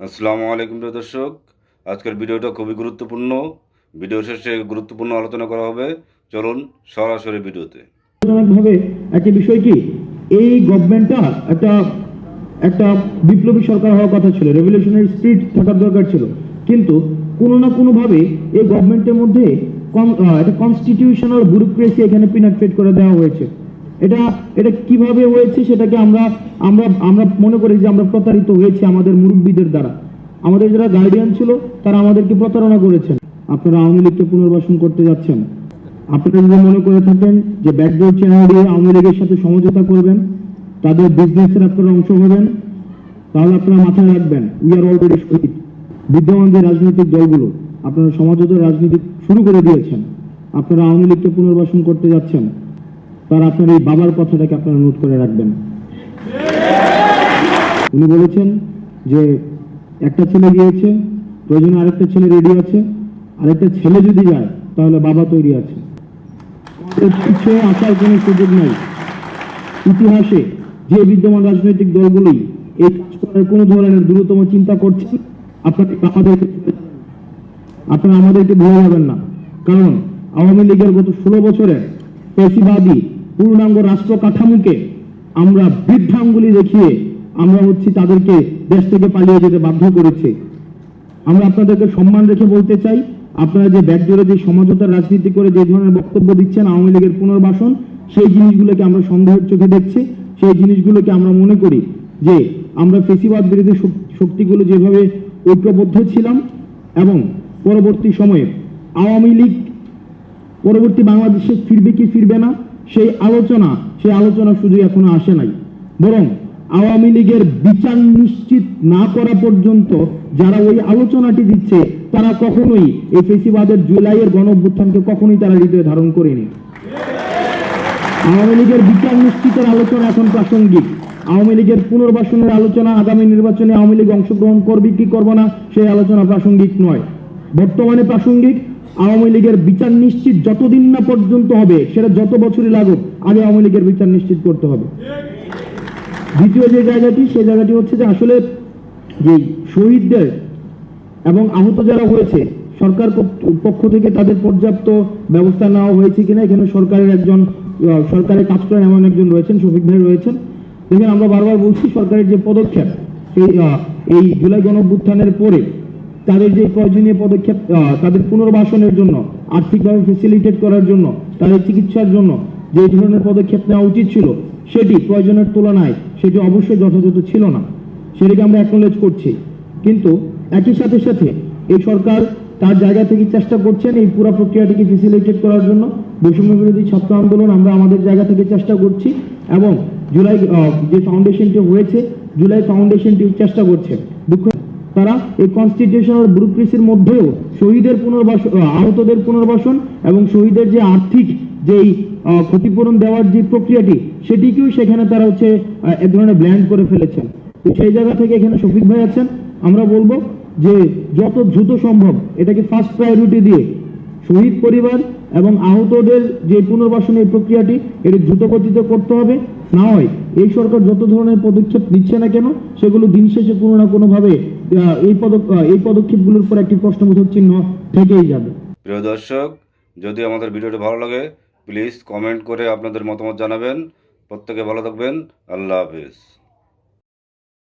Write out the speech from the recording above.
আসসালামু আলাইকুম প্রিয় দর্শক। আজকের ভিডিওটা খুবই গুরুত্বপূর্ণ। ভিডিও শেষে গুরুত্বপূর্ণ আলোচনা করা হবে। চলুন সরাসরি ভিডিওতে। ভাবে একটা বিষয় কি? এই গভর্নমেন্টটা একটা একটা বিপ্লবী সরকার হওয়ার কথা ছিল। রেভলিউশনারি স্পিরিট থাকার দরকার ছিল। কিন্তু কোনো না কোনো ভাবে এই গভর্নমেন্টের মধ্যে কম একটা কনস্টিটিউশনাল ব্যুরোক্রেসি এখানে পিনাট্রেট করে দেওয়া হয়েছে। এটা এটা কীভাবে হয়েছে সেটাকে আমরা আমরা আমরা মনে করি যে আমরা প্রতারিত হয়েছি আমাদের মুরব্বীদের দ্বারা। আমাদের যারা গার্ডিয়ান ছিল, তারা আমাদেরকে প্রতারণা করেছেন। আপনারা আওয়ামী লীগকে পুনর্বাসন করতে যাচ্ছেন। আপনারা যদি মনে করে থাকেন যে ব্যাকডোর চ্যানেল দিয়ে আওয়ামী লীগের সাথে সমঝোতা করবেন, তাদের বিজনেসের আপনারা অংশ হবেন, তাহলে আপনারা মাথায় রাখবেন উই আর অলরেডি শহীদ বিদ্যমান যে রাজনৈতিক দলগুলো, আপনারা সমাজতার রাজনীতি শুরু করে দিয়েছেন। আপনারা আওয়ামী লীগকে পুনর্বাসন করতে যাচ্ছেন। তার আপনার এই বাবার কথাটাকে আপনারা নোট করে রাখবেন। উনি বলেছেন যে, একটা ছেলে গিয়েছে, প্রয়োজনে আরেকটা ছেলে রেডি আছে, আরেকটা ছেলে যদি যায়, তাহলে বাবা তৈরি আছে। পিছিয়ে আসার কোনো সুযোগ নাই। ইতিহাসে যে বিদ্যমান রাজনৈতিক দলগুলি এই কাজ করার কোনো ধরনের দ্রুততম চিন্তা করছেন আপনাকে আমাদেরকে আপনারা আমাদেরকে ভুলে যাবেন না। কারণ আওয়ামী লীগের গত ষোলো বছরে পেশিবাদী পূর্ণাঙ্গ রাষ্ট্র কাঠামোকে আমরা বৃদ্ধাঙ্গুলি দেখিয়ে আমরা হচ্ছি তাদেরকে দেশ থেকে পালিয়ে যেতে বাধ্য করেছি। আমরা আপনাদেরকে সম্মান রেখে বলতে চাই, আপনারা যে ব্যাকজোরে যে সমঝোতার রাজনীতি করে যে ধরনের বক্তব্য দিচ্ছেন আওয়ামী লীগের পুনর্বাসন, সেই জিনিসগুলোকে আমরা সন্দেহের চোখে দেখছি। সেই জিনিসগুলোকে আমরা মনে করি যে আমরা ফেসিবাদ বিরোধী শক্তিগুলো যেভাবে ঐক্যবদ্ধ ছিলাম এবং পরবর্তী সময়ে আওয়ামী লীগ পরবর্তী বাংলাদেশে ফিরবে কি ফিরবে না, সেই আলোচনা সেই আলোচনা শুধু এখনও আসে নাই। বরং আওয়ামী লীগের বিচার নিশ্চিত না করা পর্যন্ত যারা ওই আলোচনাটি দিচ্ছে, তারা কখনোই এই ফেসিবাদের জুলাইয়ের গণভ্যুত্থানকে কখনোই তারা হৃদয়ে ধারণ করেনি। আওয়ামী লীগের বিচার নিশ্চিতের আলোচনা এখন প্রাসঙ্গিক। আওয়ামী লীগের পুনর্বাসনের আলোচনা, আগামী নির্বাচনে আওয়ামী লীগ অংশগ্রহণ করবে কি করবে না, সেই আলোচনা প্রাসঙ্গিক নয়। বর্তমানে প্রাসঙ্গিক আওয়ামী লীগের বিচার নিশ্চিত যতদিন না পর্যন্ত হবে, সেটা যত বছরই লাগুক, আগে আওয়ামী লীগের বিচার নিশ্চিত করতে হবে। দ্বিতীয় যে জায়গাটি, সেই জায়গাটি হচ্ছে যে আসলে যে শহীদদের এবং আহত যারা হয়েছে, সরকার পক্ষ- থেকে তাদের পর্যাপ্ত ব্যবস্থা নেওয়া হয়েছে কিনা, এখানে সরকারের একজন সরকারের কাজ করেন এমন একজন রয়েছেন, শফিক ভাই রয়েছেন। দেখেন, আমরা বারবার বলছি সরকারের যে পদক্ষেপ, এই জুলাই গণঅভ্যুত্থানের পরে তাদের যে প্রয়োজনীয় পদক্ষেপ তাদের পুনর্বাসনের জন্য, আর্থিকভাবে ফেসিলিটেট করার জন্য, তাদের চিকিৎসার জন্য যে ধরনের পদক্ষেপ নেওয়া উচিত ছিল, সেটি প্রয়োজনের তুলনায় সেটি অবশ্যই যথাযথ ছিল না। সেটিকে আমরা অ্যাকনোলেজ করছি। কিন্তু একই সাথে সাথে এই সরকার তার জায়গা থেকে চেষ্টা করছেন এই পুরো প্রক্রিয়াটিকে ফেসিলিটেট করার জন্য। বৈষম্য বিরোধী ছাত্র আন্দোলন আমরা আমাদের জায়গা থেকে চেষ্টা করছি এবং জুলাই যে ফাউন্ডেশনটি হয়েছে, জুলাই ফাউন্ডেশনটি চেষ্টা করছে। দুঃখ তারা এই কনস্টিটিউশনাল ব্যুরোক্রেসির মধ্যেও শহীদের পুনর্বাসন আহতদের পুনর্বাসন এবং শহীদের যে আর্থিক যেই ক্ষতিপূরণ দেওয়ার যে প্রক্রিয়াটি, সেটিকেও সেখানে তারা হচ্ছে এক ধরনের ব্ল্যান্ড করে ফেলেছেন। তো সেই জায়গা থেকে এখানে শফিক ভাই আছেন। আমরা বলব যে যত দ্রুত সম্ভব এটাকে ফার্স্ট প্রায়োরিটি দিয়ে শহীদ পরিবার এবং আহতদের যে পুনর্বাসনের প্রক্রিয়াটি, এটি দ্রুত করতে হবে। না হয় এই সরকার যত ধরনের পদক্ষেপ নিচ্ছে না কেন, সেগুলো দিন শেষে কোনো না কোনোভাবে এই পদক এই পদক্ষেপগুলোর পর একটি প্রশ্নবোধক চিহ্ন থেকেই যাবে। প্রিয় দর্শক, যদি আমাদের ভিডিওটি ভালো লাগে প্লিজ কমেন্ট করে আপনাদের মতামত জানাবেন। প্রত্যেকে ভালো থাকবেন। আল্লাহ হাফিজ।